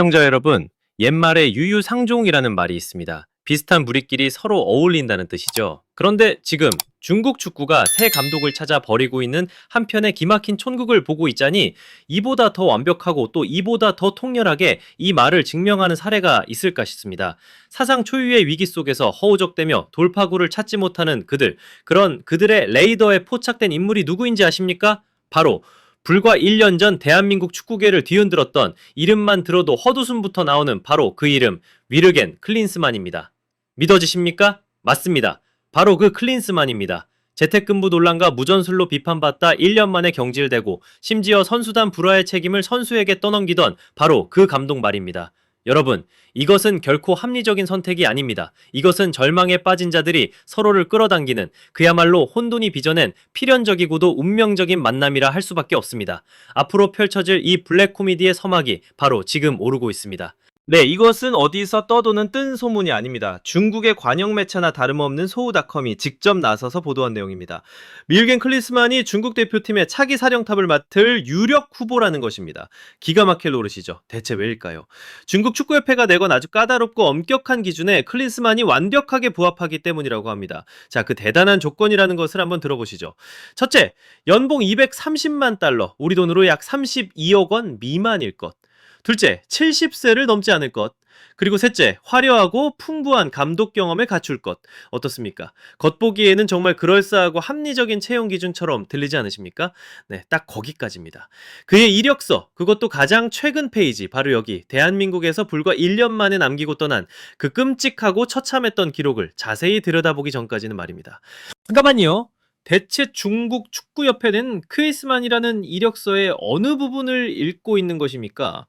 시청자 여러분, 옛말에 유유상종이라는 말이 있습니다. 비슷한 무리끼리 서로 어울린다는 뜻이죠. 그런데 지금 중국 축구가 새 감독을 찾아 벌이고 있는 한편의 기막힌 촌국을 보고 있자니 이보다 더 완벽하고 또 이보다 더 통렬하게 이 말을 증명하는 사례가 있을까 싶습니다. 사상 초유의 위기 속에서 허우적대며 돌파구를 찾지 못하는 그들, 그런 그들의 레이더에 포착된 인물이 누구인지 아십니까? 바로 불과 1년 전 대한민국 축구계를 뒤흔들었던 이름만 들어도 헛웃음부터 나오는 바로 그 이름 위르겐 클린스만입니다. 믿어지십니까? 맞습니다. 바로 그 클린스만입니다. 재택근무 논란과 무전술로 비판받다 1년 만에 경질되고 심지어 선수단 불화의 책임을 선수에게 떠넘기던 바로 그 감독 말입니다. 여러분, 이것은 결코 합리적인 선택이 아닙니다. 이것은 절망에 빠진 자들이 서로를 끌어당기는 그야말로 혼돈이 빚어낸 필연적이고도 운명적인 만남이라 할 수밖에 없습니다. 앞으로 펼쳐질 이 블랙 코미디의 서막이 바로 지금 오르고 있습니다. 네, 이것은 어디서 떠도는 뜬 소문이 아닙니다. 중국의 관영 매체나 다름없는 소우닷컴이 직접 나서서 보도한 내용입니다. 밀겐 클리스만이 중국 대표팀의 차기 사령탑을 맡을 유력 후보라는 것입니다. 기가 막힐 노릇이죠. 대체 왜일까요? 중국 축구협회가 내건 아주 까다롭고 엄격한 기준에 클리스만이 완벽하게 부합하기 때문이라고 합니다. 자, 그 대단한 조건이라는 것을 한번 들어보시죠. 첫째, 연봉 230만 달러, 우리 돈으로 약 32억 원 미만일 것. 둘째, 70세를 넘지 않을 것. 그리고 셋째, 화려하고 풍부한 감독 경험을 갖출 것. 어떻습니까? 겉보기에는 정말 그럴싸하고 합리적인 채용 기준처럼 들리지 않으십니까? 네, 딱 거기까지입니다. 그의 이력서, 그것도 가장 최근 페이지, 바로 여기, 대한민국에서 불과 1년 만에 남기고 떠난 그 끔찍하고 처참했던 기록을 자세히 들여다보기 전까지는 말입니다. 잠깐만요. 대체 중국 축구협회는 크리스만이라는 이력서의 어느 부분을 읽고 있는 것입니까?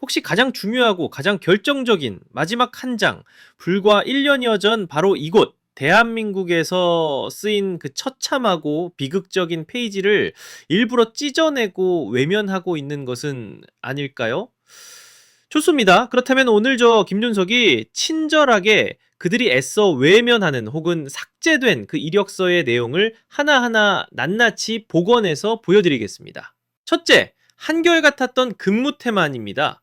혹시 가장 중요하고 가장 결정적인 마지막 한 장, 불과 1년여 전 바로 이곳, 대한민국에서 쓰인 그 처참하고 비극적인 페이지를 일부러 찢어내고 외면하고 있는 것은 아닐까요? 좋습니다. 그렇다면 오늘 저 김준석이 친절하게 그들이 애써 외면하는 혹은 삭제된 그 이력서의 내용을 하나하나 낱낱이 복원해서 보여드리겠습니다. 첫째, 한결같았던 근무 테마입니다.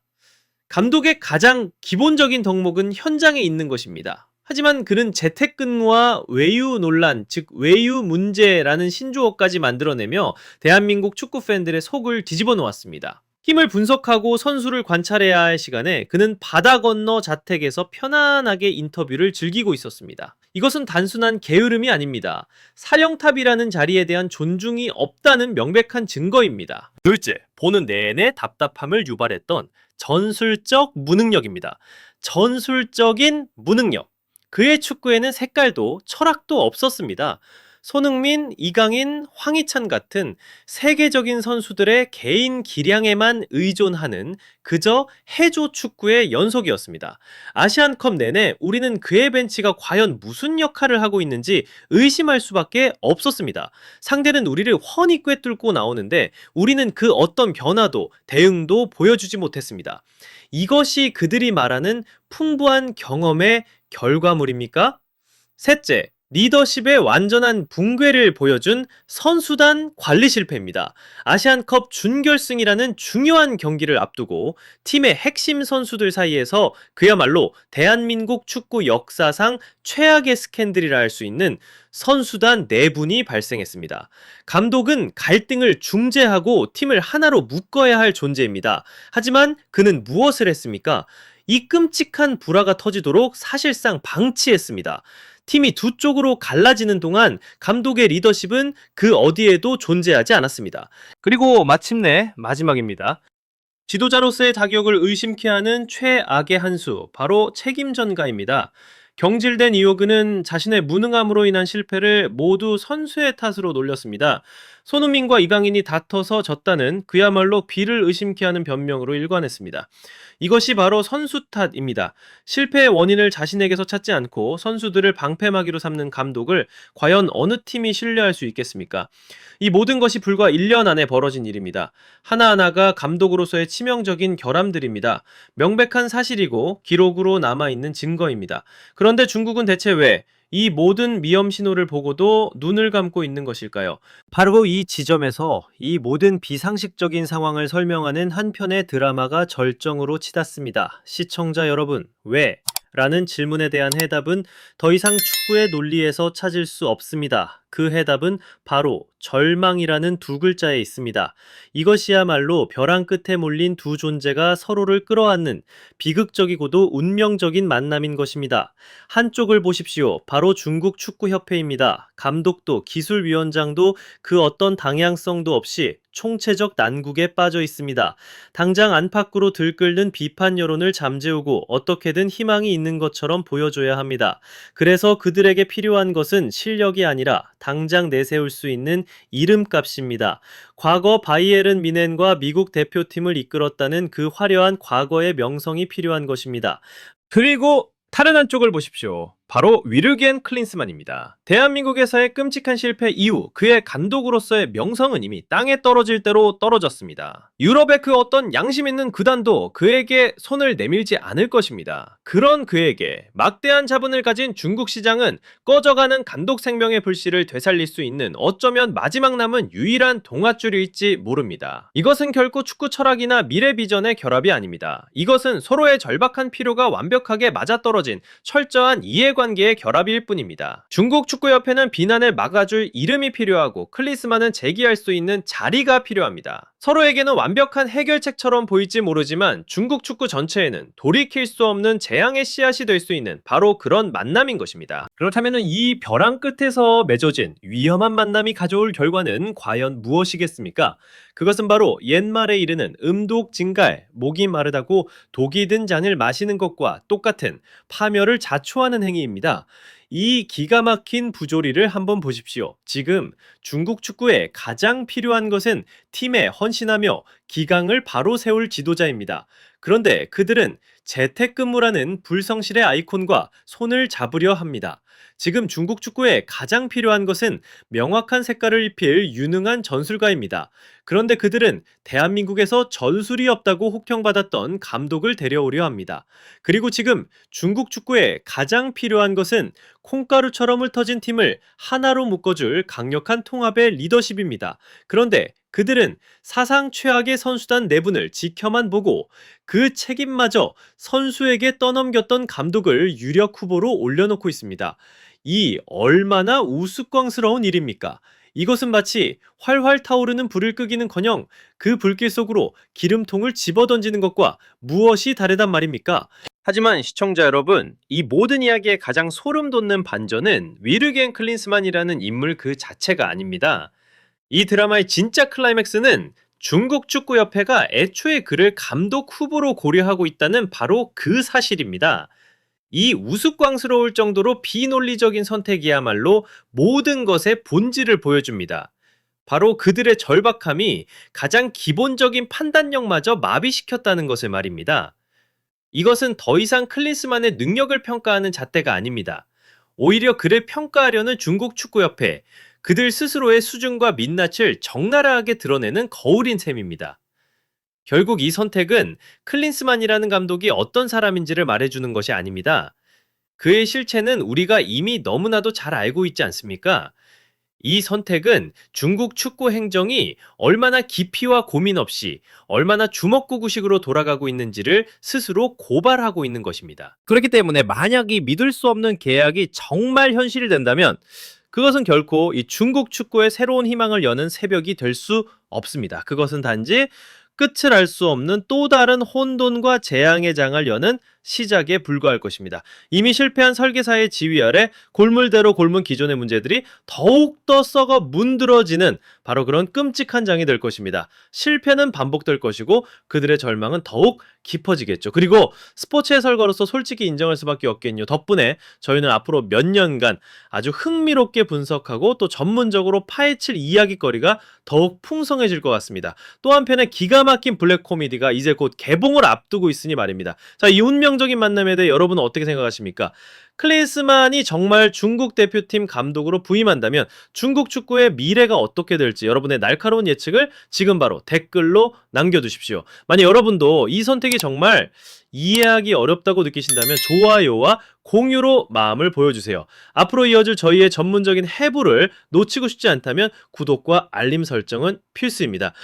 감독의 가장 기본적인 덕목은 현장에 있는 것입니다. 하지만 그는 재택근무와 외유 논란, 즉 외유 문제라는 신조어까지 만들어내며 대한민국 축구 팬들의 속을 뒤집어 놓았습니다. 힘을 분석하고 선수를 관찰해야 할 시간에 그는 바다 건너 자택에서 편안하게 인터뷰를 즐기고 있었습니다. 이것은 단순한 게으름이 아닙니다. 사령탑이라는 자리에 대한 존중이 없다는 명백한 증거입니다. 둘째, 보는 내내 답답함을 유발했던 전술적 무능력입니다. 전술적인 무능력. 그의 축구에는 색깔도 철학도 없었습니다. 손흥민, 이강인, 황희찬 같은 세계적인 선수들의 개인 기량에만 의존하는 그저 해조 축구의 연속이었습니다. 아시안컵 내내 우리는 그의 벤치가 과연 무슨 역할을 하고 있는지 의심할 수밖에 없었습니다. 상대는 우리를 훤히 꿰뚫고 나오는데 우리는 그 어떤 변화도 대응도 보여주지 못했습니다. 이것이 그들이 말하는 풍부한 경험의 결과물입니까? 셋째, 리더십의 완전한 붕괴를 보여준 선수단 관리 실패입니다. 아시안컵 준결승이라는 중요한 경기를 앞두고 팀의 핵심 선수들 사이에서 그야말로 대한민국 축구 역사상 최악의 스캔들이라 할 수 있는 선수단 내분이 발생했습니다. 감독은 갈등을 중재하고 팀을 하나로 묶어야 할 존재입니다. 하지만 그는 무엇을 했습니까? 이 끔찍한 불화가 터지도록 사실상 방치했습니다. 팀이 두 쪽으로 갈라지는 동안 감독의 리더십은 그 어디에도 존재하지 않았습니다. 그리고 마침내 마지막입니다. 지도자로서의 자격을 의심케 하는 최악의 한 수, 바로 책임 전가입니다. 경질된 이호그는 자신의 무능함으로 인한 실패를 모두 선수의 탓으로 놀렸습니다. 손흥민과 이강인이 다퉈서 졌다는 그야말로 비를 의심케 하는 변명으로 일관했습니다. 이것이 바로 선수 탓입니다. 실패의 원인을 자신에게서 찾지 않고 선수들을 방패막이로 삼는 감독을 과연 어느 팀이 신뢰할 수 있겠습니까? 이 모든 것이 불과 1년 안에 벌어진 일입니다. 하나하나가 감독으로서의 치명적인 결함들입니다. 명백한 사실이고 기록으로 남아있는 증거입니다. 그런 데 중국은 대체 왜 이 모든 위험 신호를 보고도 눈을 감고 있는 것일까요? 바로 이 지점에서 이 모든 비상식적인 상황을 설명하는 한 편의 드라마가 절정으로 치닫습니다. 시청자 여러분, 왜? 라는 질문에 대한 해답은 더 이상 축구의 논리에서 찾을 수 없습니다. 그 해답은 바로 절망이라는 두 글자에 있습니다. 이것이야말로 벼랑 끝에 몰린 두 존재가 서로를 끌어안는 비극적이고도 운명적인 만남인 것입니다. 한쪽을 보십시오. 바로 중국 축구협회입니다. 감독도 기술위원장도 그 어떤 방향성도 없이 총체적 난국에 빠져 있습니다. 당장 안팎으로 들끓는 비판 여론을 잠재우고 어떻게든 희망이 있는 것처럼 보여줘야 합니다. 그래서 그들에게 필요한 것은 실력이 아니라 당장 내세울 수 있는 이름값입니다. 과거 바이에른 미넨과 미국 대표팀을 이끌었다는 그 화려한 과거의 명성이 필요한 것입니다. 그리고 다른 한쪽을 보십시오. 바로 위르겐 클린스만입니다. 대한민국에서의 끔찍한 실패 이후 그의 감독으로서의 명성은 이미 땅에 떨어질 대로 떨어졌습니다. 유럽의 그 어떤 양심 있는 구단도 그에게 손을 내밀지 않을 것입니다. 그런 그에게 막대한 자본을 가진 중국 시장은 꺼져가는 감독 생명의 불씨를 되살릴 수 있는 어쩌면 마지막 남은 유일한 동아줄일지 모릅니다. 이것은 결코 축구 철학이나 미래 비전의 결합이 아닙니다. 이것은 서로의 절박한 필요가 완벽하게 맞아떨어진 철저한 이해관 계의 결합일 뿐입니다. 중국 축구협회는 비난을 막아줄 이름이 필요하고 클리스만은 제기할 수 있는 자리가 필요합니다. 서로에게는 완벽한 해결책처럼 보일지 모르지만 중국 축구 전체에는 돌이킬 수 없는 재앙의 씨앗이 될 수 있는 바로 그런 만남인 것입니다. 그렇다면 이 벼랑 끝에서 맺어진 위험한 만남이 가져올 결과는 과연 무엇이겠습니까? 그것은 바로 옛말에 이르는 음독 진갈, 목이 마르다고 독이 든 잔을 마시는 것과 똑같은 파멸을 자초하는 행위입니다. 이 기가 막힌 부조리를 한번 보십시오. 지금 중국 축구에 가장 필요한 것은 팀에 헌신하며 기강을 바로 세울 지도자입니다. 그런데 그들은 재택근무라는 불성실의 아이콘과 손을 잡으려 합니다. 지금 중국 축구에 가장 필요한 것은 명확한 색깔을 입힐 유능한 전술가입니다. 그런데 그들은 대한민국에서 전술이 없다고 혹평받았던 감독을 데려오려 합니다. 그리고 지금 중국 축구에 가장 필요한 것은 콩가루처럼 흩어진 팀을 하나로 묶어줄 강력한 통합의 리더십입니다. 그런데 그들은 사상 최악의 선수단 내분을 지켜만 보고 그 책임마저 선수에게 떠넘겼던 감독을 유력 후보로 올려놓고 있습니다. 이 얼마나 우스꽝스러운 일입니까? 이것은 마치 활활 타오르는 불을 끄기는커녕 그 불길 속으로 기름통을 집어던지는 것과 무엇이 다르단 말입니까? 하지만 시청자 여러분, 이 모든 이야기의 가장 소름 돋는 반전은 위르겐 클린스만이라는 인물 그 자체가 아닙니다. 이 드라마의 진짜 클라이맥스는 중국 축구협회가 애초에 그를 감독 후보로 고려하고 있다는 바로 그 사실입니다. 이 우스꽝스러울 정도로 비논리적인 선택이야말로 모든 것의 본질을 보여줍니다. 바로 그들의 절박함이 가장 기본적인 판단력마저 마비시켰다는 것을 말입니다. 이것은 더 이상 클린스만의 능력을 평가하는 잣대가 아닙니다. 오히려 그를 평가하려는 중국 축구협회, 그들 스스로의 수준과 민낯을 적나라하게 드러내는 거울인 셈입니다. 결국 이 선택은 클린스만이라는 감독이 어떤 사람인지를 말해주는 것이 아닙니다. 그의 실체는 우리가 이미 너무나도 잘 알고 있지 않습니까? 이 선택은 중국 축구 행정이 얼마나 깊이와 고민 없이 얼마나 주먹구구식으로 돌아가고 있는지를 스스로 고발하고 있는 것입니다. 그렇기 때문에 만약 이 믿을 수 없는 계약이 정말 현실이 된다면 그것은 결코 이 중국 축구의 새로운 희망을 여는 새벽이 될 수 없습니다. 그것은 단지 끝을 알 수 없는 또 다른 혼돈과 재앙의 장을 여는 시작에 불과할 것입니다. 이미 실패한 설계사의 지휘 아래 골물대로 골문 기존의 문제들이 더욱더 썩어 문드러지는 바로 그런 끔찍한 장이 될 것입니다. 실패는 반복될 것이고 그들의 절망은 더욱 깊어지겠죠. 그리고 스포츠 해설가로서 솔직히 인정할 수밖에 없겠요. 덕분에 저희는 앞으로 몇 년간 아주 흥미롭게 분석하고 또 전문적으로 파헤칠 이야기거리가 더욱 풍성해질 것 같습니다. 또 한편에 기가 막힌 블랙 코미디가 이제 곧 개봉을 앞두고 있으니 말입니다. 자, 이 운명 긍정적인 만남에 대해 여러분은 어떻게 생각하십니까? 클리스만이 정말 중국 대표팀 감독으로 부임한다면 중국 축구의 미래가 어떻게 될지 여러분의 날카로운 예측을 지금 바로 댓글로 남겨두십시오. 만약 여러분도 이 선택이 정말 이해하기 어렵다고 느끼신다면 좋아요와 공유로 마음을 보여주세요. 앞으로 이어질 저희의 전문적인 해부를 놓치고 싶지 않다면 구독과 알림 설정은 필수입니다.